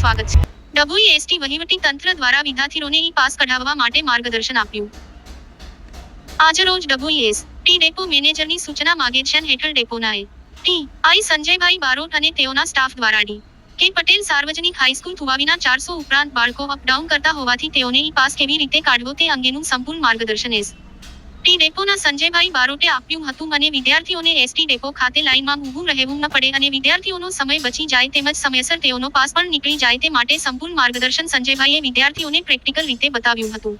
સ્વાગત છે. ડબ્લ્યુએસટી વહીવટી તંત્ર દ્વારા વિદ્યાર્થીઓને ઈ પાસ કઢાવવા માટે માર્ગદર્શન આપ્યું. આજરોજ ડભોઈ એસ ટી ડેપો મેનેજરની સૂચના માર્ગદર્શન હેઠળ ડેપોના ટી. આઈ. સંજયભાઈ બારોટ અને તેઓના સ્ટાફ દ્વારા ડી. કે પટેલ સાર્વજનિક હાઈસ્કૂલ થુવાવીના ચારસો ઉપરાંત બાળકો અપડાઉન કરતા હોવાથી તેઓને ઈ પાસ કેવી રીતે કાઢવો તે અંગેનું સંપૂર્ણ માર્ગદર્શન એસ. ટી ડેપોના સંજયભાઈ બારોટે આપ્યું હતું અને વિદ્યાર્થીઓને એસટી ડેપો ખાતે લાઈનમાં ઊભું રહેવું ન પડે અને વિદ્યાર્થીઓનો સમય બચી જાય તેમજ સમયસર તેઓનો પાસ પણ નીકળી જાય તે માટે સંપૂર્ણ માર્ગદર્શન સંજયભાઈએ વિદ્યાર્થીઓને પ્રેક્ટિકલ રીતે બતાવ્યું હતું.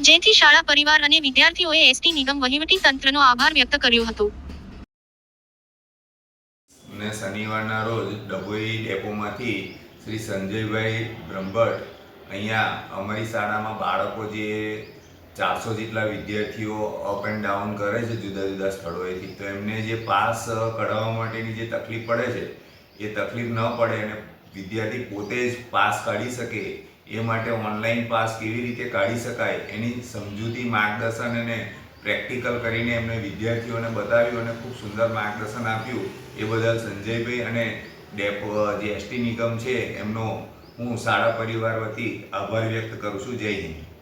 જેથી શાળા પરિવાર અને વિદ્યાર્થીઓએ એસટી નિગમ વહીવટી તંત્રનો આભાર વ્યક્ત કર્યો હતો. ને શનિવારના રોજ ડભોઈ ડેપોમાંથી શ્રી સંજયભાઈ બ્રહ્મભટ્ટ અહીંયા અમારી શાળામાં બાળકો જે ચારસો જેટલા વિદ્યાર્થીઓ અપ એન્ડ ડાઉન કરે છે જુદા જુદા સ્થળોએથી. તો એમને જે પાસ કઢાવવા માટેની જે તકલીફ પડે છે, એ તકલીફ ન પડે અને વિદ્યાર્થી પોતે જ પાસ કાઢી શકે, એ માટે ઓનલાઈન પાસ કેવી રીતે કાઢી શકાય, એની સમજૂતી માર્ગદર્શન અને પ્રેક્ટિકલ કરીને એમને વિદ્યાર્થીઓને બતાવ્યું અને ખૂબ સુંદર માર્ગદર્શન આપ્યું. એ બદલ સંજયભાઈ અને ડેપો જે એસટી નિગમ છે, એમનો હું શાળા પરિવાર વતી આભાર વ્યક્ત કરું છું. જય હિન્દ.